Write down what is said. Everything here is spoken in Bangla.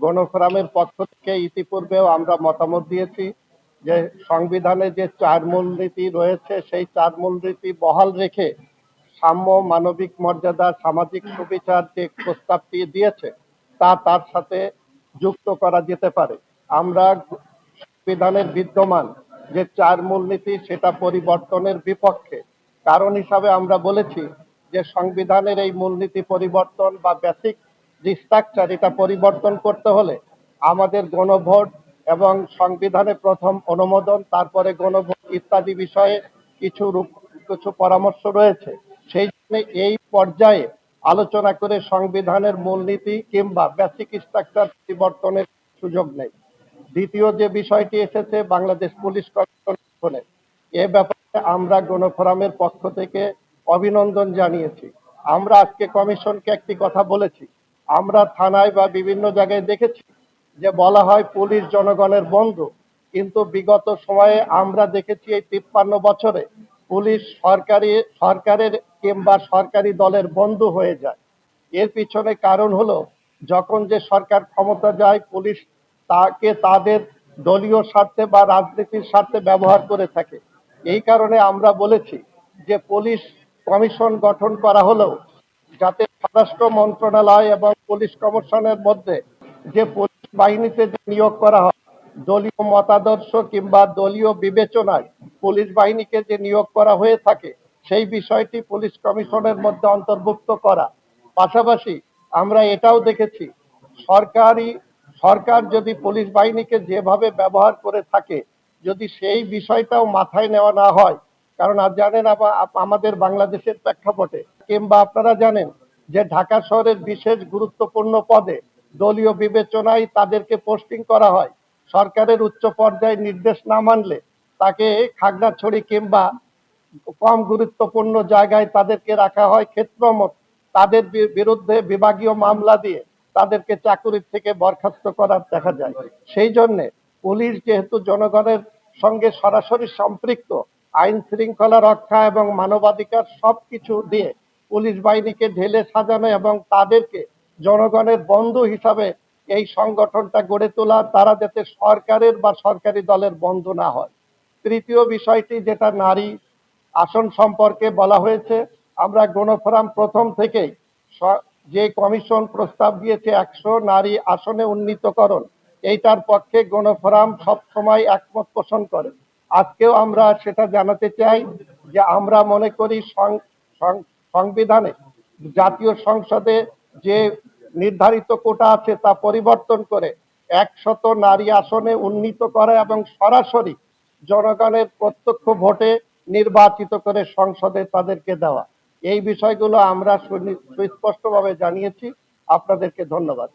গণফোরামের পক্ষ থেকে ইতিপূর্বেও আমরা মতামত দিয়েছি যে সংবিধানে যে চার মূলনীতি রয়েছে, সেই চার মূলনীতি বহাল রেখে সাম্য, মানবিক মর্যাদা, সামাজিক সুবিচার যে প্রস্তাবটি দিয়েছে, তা তার সাথে যুক্ত করা যেতে পারে। আমরা সংবিধানের বিদ্যমান যে চার মূলনীতি সেটা পরিবর্তনের বিপক্ষে। কারণ হিসাবে আমরা বলেছি যে সংবিধানের এই মূলনীতি পরিবর্তন বা বেসিক যে স্ট্রাকচার এটা পরিবর্তন করতে হলে আমাদের গণভোট এবং সংবিধানে প্রথম অনুমোদন, তারপরে গণভোট ইত্যাদি বিষয়ে কিছু কিছু পরামর্শ রয়েছে। সেই জন্য এই পর্যায়ে আলোচনা করে সংবিধানের মূলনীতি কিংবা বেসিক স্ট্রাকচার পরিবর্তনের সুযোগ নেই। দ্বিতীয় যে বিষয়টি এসেছে, বাংলাদেশ পুলিশ কমিশন, এ ব্যাপারে আমরা গণফোরামের পক্ষ থেকে অভিনন্দন জানিয়েছি। আমরা আজকে কমিশনকে একটি কথা বলেছি। আমরা থানায় বা বিভিন্ন জায়গায় দেখেছি যে বলা হয় পুলিশ জনগণের বন্ধু। কিন্তু বিগত সময়ে আমরা দেখেছি এই তিপ্পান্ন বছরে পুলিশ সরকারি, সরকারের কিংবা সরকারি দলের বন্ধু হয়ে যায়। এর পিছনে কারণ হলো, যখন যে সরকার ক্ষমতা যায়, পুলিশ তাকে তাদের দলীয় স্বার্থে বা রাজনীতির স্বার্থে ব্যবহার করে থাকে। এই কারণে আমরা বলেছি যে পুলিশ কমিশন গঠন করা হলেও যাতে স্বরাষ্ট্র মন্ত্রণালয় এবং পুলিশ কমিশনের মধ্যে যে পুলিশ বাহিনীতে যে নিয়োগ করা হয়, দলীয় মতাদর্শ কিংবা দলীয় বিবেচনায় পুলিশ বাহিনীকে যে নিয়োগ করা হয়ে থাকে, সেই বিষয়টি পুলিশ কমিশনের মধ্যে অন্তর্ভুক্ত করা। পাশাপাশি আমরা এটাও দেখেছি, সরকারি, সরকার যদি পুলিশ বাহিনীকে যেভাবে ব্যবহার করে থাকে, যদি সেই বিষয়টাও মাথায় নেওয়া না হয়, কারণ আর জানেন আমাদের বাংলাদেশের প্রেক্ষাপটে, কিংবা আপনারা জানেন যে ঢাকা শহরের বিশেষ গুরুত্বপূর্ণ পদে দলীয় বিবেচনায় তাদেরকে পোস্টিং করা হয়, সরকারের উচ্চ পর্যায়ে নির্দেশ না মানলে তাকে খাগড়াছড়ি কিংবা কম গুরুত্বপূর্ণ জায়গায় তাদেরকে রাখা হয় ক্ষেত্রমত। তাদের বিরুদ্ধে বিভাগীয় মামলা দিয়ে তাদেরকে চাকুরির থেকে বরখাস্ত করার দেখা যায়। সেই জন্যে পুলিশ যেহেতু জনগণের সঙ্গে সরাসরি সম্পৃক্ত, আইন শৃঙ্খলা রক্ষা এবং মানবাধিকার সবকিছু দিয়ে পুলিশ বাহিনীকে ঢেলে সাজানো এবং তাদেরকে জনগণের বন্ধু হিসাবে এই সংগঠনটা গড়ে তোলা, তারা যাতে সরকারের বা সরকারি দলের বন্ধু না হয়। তৃতীয় বিষয়টি যেটা নারী আসন সম্পর্কে বলা হয়েছে, আমরা গণফোরাম প্রথম থেকেই যে কমিশন প্রস্তাব দিয়েছে একশো নারী আসনে উন্নীতকরণ, এইটার পক্ষে গণফোরাম সবসময় একমত পোষণ করে। আজকেও আমরা সেটা জানাতে চাই যে আমরা মনে করি সংবিধানে জাতীয় সংসদে যে নির্ধারিত কোটা আছে তা পরিবর্তন করে একশত নারী আসনে উন্নীত করা এবং সরাসরি জনগণের প্রত্যক্ষ ভোটে নির্বাচিত করে সংসদে তাদেরকে দেওয়া। এই বিষয়গুলো আমরা সুস্পষ্টভাবে জানিয়েছি। আপনাদেরকে ধন্যবাদ।